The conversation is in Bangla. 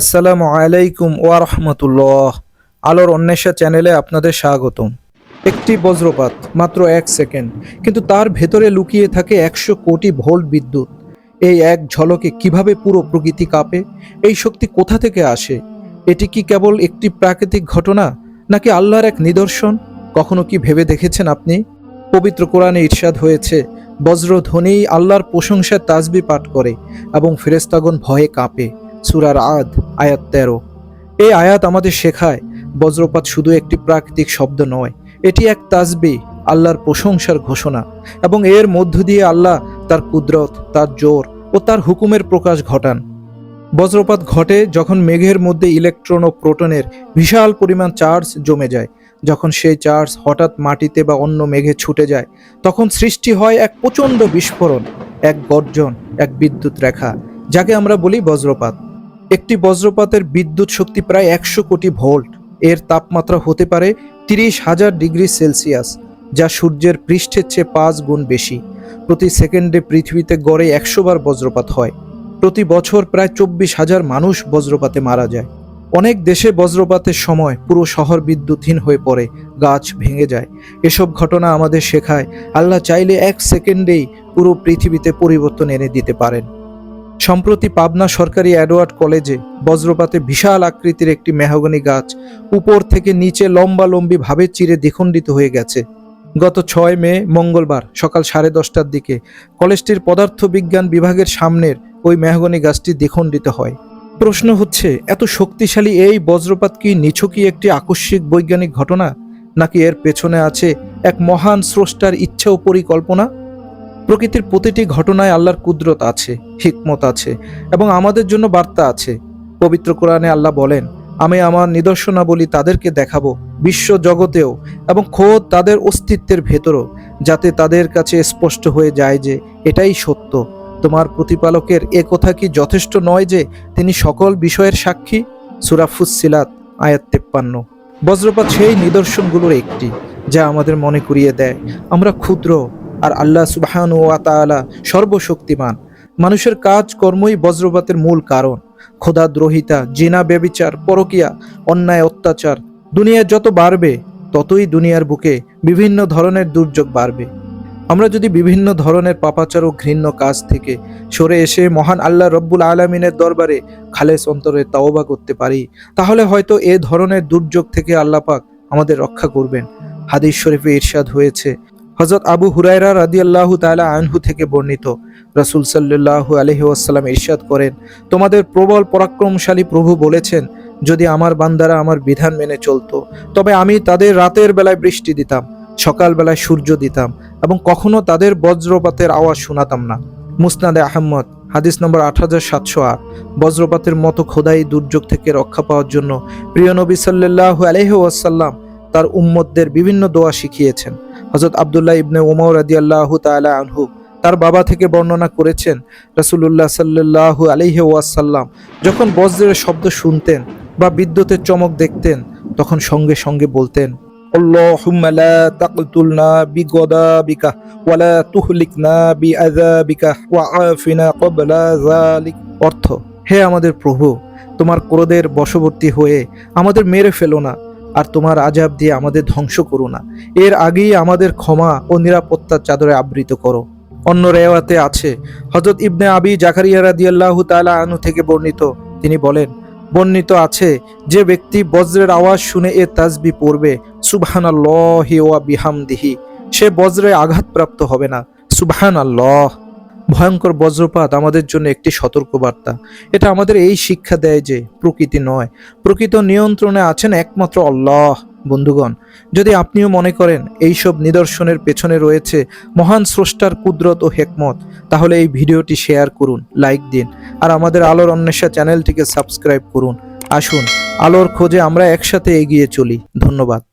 আসসালামু আলাইকুম ওয়া রাহমাতুল্লাহ। আলোর অন্বেষা চ্যানেলে আপনাদের স্বাগতম। একটি বজ্রপাত, মাত্র এক সেকেন্ড, কিন্তু তার ভেতরে লুকিয়ে থাকে একশো কোটি ভোল্ট বিদ্যুৎ। এই এক ঝলকে কীভাবে পুরো প্রকৃতি কাঁপে? এই শক্তি কোথা থেকে আসে? এটি কি কেবল একটি প্রাকৃতিক ঘটনা, নাকি আল্লাহর এক নিদর্শন? কখনো কি ভেবে দেখেছেন আপনি? পবিত্র কোরআনে ইরশাদ হয়েছে, বজ্রধ্বনি আল্লাহর প্রশংসার তাজবি পাঠ করে এবং ফেরেস্তাগণ ভয়ে কাঁপে। সুরার আদ, আয়াত তেরো। এই আয়াত আমাদের শেখায়, বজ্রপাত শুধু একটি প্রাকৃতিক শব্দ নয়, এটি এক তাজবি আল্লাহর প্রশংসার ঘোষণা, এবং এর মধ্য দিয়ে আল্লাহ তার কুদরত, তার জোর ও তার হুকুমের প্রকাশ ঘটান। বজ্রপাত ঘটে যখন মেঘের মধ্যে ইলেকট্রন ও প্রোটনের বিশাল পরিমাণ চার্জ জমে যায়। যখন সেই চার্জ হঠাৎ মাটিতে বা অন্য মেঘে ছুটে যায়, তখন সৃষ্টি হয় এক প্রচণ্ড বিস্ফোরণ, এক গর্জন, এক বিদ্যুৎ রেখা, যাকে আমরা বলি বজ্রপাত। একটি বজ্রপাতের বিদ্যুৎ শক্তি প্রায় একশো কোটি ভোল্ট। এর তাপমাত্রা হতে পারে তিরিশ হাজার ডিগ্রি সেলসিয়াস, যা সূর্যের পৃষ্ঠের চেয়ে পাঁচ গুণ বেশি। প্রতি সেকেন্ডে পৃথিবীতে গড়ে একশো বার বজ্রপাত হয়। প্রতি বছর প্রায় চব্বিশ হাজার মানুষ বজ্রপাতে মারা যায়। অনেক দেশে বজ্রপাতের সময় পুরো শহর বিদ্যুৎহীন হয়ে পড়ে, গাছ ভেঙে যায়। এসব ঘটনা আমাদের শেখায়, আল্লাহ চাইলে এক সেকেন্ডেই পুরো পৃথিবীতে পরিবর্তন এনে দিতে পারেন। সম্প্রতি পাবনা সরকারি অ্যাডওয়ার্ড কলেজে বজ্রপাতে বিশাল আকৃতির একটি মেহগনি গাছ উপর থেকে নিচে লম্বা লম্বি ভাবে চিরে দ্বিখণ্ডিত হয়ে গেছে। গত ছয় মে, মঙ্গলবার সকাল সাড়ে দশটার দিকে কলেজটির পদার্থবিজ্ঞান বিভাগের সামনের ওই মেহগনি গাছটি দ্বিখণ্ডিত হয়। প্রশ্ন হচ্ছে, এত শক্তিশালী এই বজ্রপাত কি নিছকই একটি আকস্মিক বৈজ্ঞানিক ঘটনা, নাকি এর পেছনে আছে এক মহান স্রষ্টার ইচ্ছা ও পরিকল্পনা? প্রকৃতির প্রতিটি ঘটনায় আল্লাহর কুদরত আছে, হিকমত আছে এবং আমাদের জন্য বার্তা আছে। পবিত্র কোরআনে আল্লাহ বলেন, আমি আমার নিদর্শনাবলী তাদেরকে দেখাবো, বিশ্ব জগতেও এবং খোদ তাদের অস্তিত্বের ভেতরও, যাতে তাদের কাছে স্পষ্ট হয়ে যায় যে এটাই সত্য। তোমার প্রতিপালকের এ কথা কি যথেষ্ট নয় যে তিনি সকল বিষয়ের সাক্ষী? সুরাফুসিলাত আয়াত তেপ্পান্ন। বজ্রপাত সেই নিদর্শনগুলোর একটি, যা আমাদের মনে করিয়ে দেয়, আমরা ক্ষুদ্র আর আল্লাহ সুবাহান ও তাআলা সর্বশক্তিমান। মানুষের কাজ, কর্মই বজ্রপাতের মূল কারণ। খোদাদ্রোহিতা জিনা বেবিচার পরকিয়া, অন্যায়, অত্যাচার, দুনিয়া যত বাড়বে, ততই দুনিয়ার বুকে বিভিন্ন ধরনের দুর্যোগ বাড়বে। আমরা যদি বিভিন্ন ধরনের পাপাচার ও ঘৃণ্য কাজ থেকে সরে এসে মহান আল্লাহ রব্বুল আলমিনের দরবারে খালেস অন্তরে তাওবা করতে পারি, তাহলে হয়তো এ ধরনের দুর্যোগ থেকে আল্লাহ পাক আমাদের রক্ষা করবেন। হাদিস শরীফে ইরশাদ হয়েছে হজরত আবু হুরায়রা রাদিয়াল্লাহু তালা আনহু থেকে বর্ণিত। রাসূল সাল্লাল্লাহু আলাইহি ওয়াসাল্লাম ইরশাদ করেন, তোমাদের প্রবল পরাক্রমশালী প্রভু বলেছেন, যদি আমার বান্দারা আমার বিধান মেনে চলতো, তবে আমি তাদের রাতের বেলায় বৃষ্টি দিতাম সকালবেলায় সূর্য দিতাম, এবং কখনো তাদের বজ্রপাতের আওয়াজ শোনাতাম না। মুসনাদে আহম্মদ হাদিস নম্বর আট হাজার সাতশো আট, বজ্রপাতের মতো খোদাই দুর্যোগ থেকে রক্ষা পাওয়ার জন্য প্রিয় নবী আলাইহি ওয়াসাল্লাম তার উম্মতদের বিভিন্ন দোয়া শিখিয়েছেন। হজরত আবদুল্লাহ ইবনে ওমর রাদি আল্লাহ তালা আনহু তার বাবা থেকে বর্ণনা করেছেন রাসুলুল্লাহ সাল্লাহ আলিহে ওয়াসাল্লাম যখন বজ্রের শব্দ শুনতেন বা বিদ্যুতের চমক দেখতেন তখন সঙ্গে সঙ্গে বলতেন اللهم لا تقتلنا بغضبك ولا تهلكنا بعذابك وعافنا قبل ذلك অর্থ হে আমাদের প্রভু তোমার ক্রোধের বশবর্তী হয়ে আমাদের মেরে ফেলো না আর তোমার আজাব দিয়ে আমাদের ধ্বংস করো না। এর আগেই আমাদের ক্ষমা ও নিরাপত্তার চাদরে আবৃত করো। অন্য রেওয়াতে আছে হজরত ইবনে আবি জাকারিয়া রাদিয়াল্লাহু তাআলা আনু থেকে বর্ণিত। তিনি বলেন, বর্ণিত আছে, যে ব্যক্তি বজ্রের আওয়াজ শুনে এ তাজবি পড়বে, সুবহানাল্লাহি ওয়া বিহামদিহি। সে বজ্রে আঘাতপ্রাপ্ত হবে না সুবহান আল্লাহ ভয়ঙ্কর বজ্রপাত আমাদের জন্য একটি সতর্কবার্তা। এটা আমাদের এই শিক্ষা দেয় যে প্রকৃতি নয়, প্রকৃত নিয়ন্ত্রণে আছেন একমাত্র আল্লাহ। বন্ধুগণ, যদি আপনিও মনে করেন এইসব নিদর্শনের পেছনে রয়েছে মহান স্রষ্টার কুদরত ও হেকমত, তাহলে এই ভিডিওটি শেয়ার করুন, লাইক দিন, আর আমাদের আলোর অন্বেষা চ্যানেলটিকে সাবস্ক্রাইব করুন। আসুন, আলোর খোঁজে আমরা একসাথে এগিয়ে চলি। ধন্যবাদ।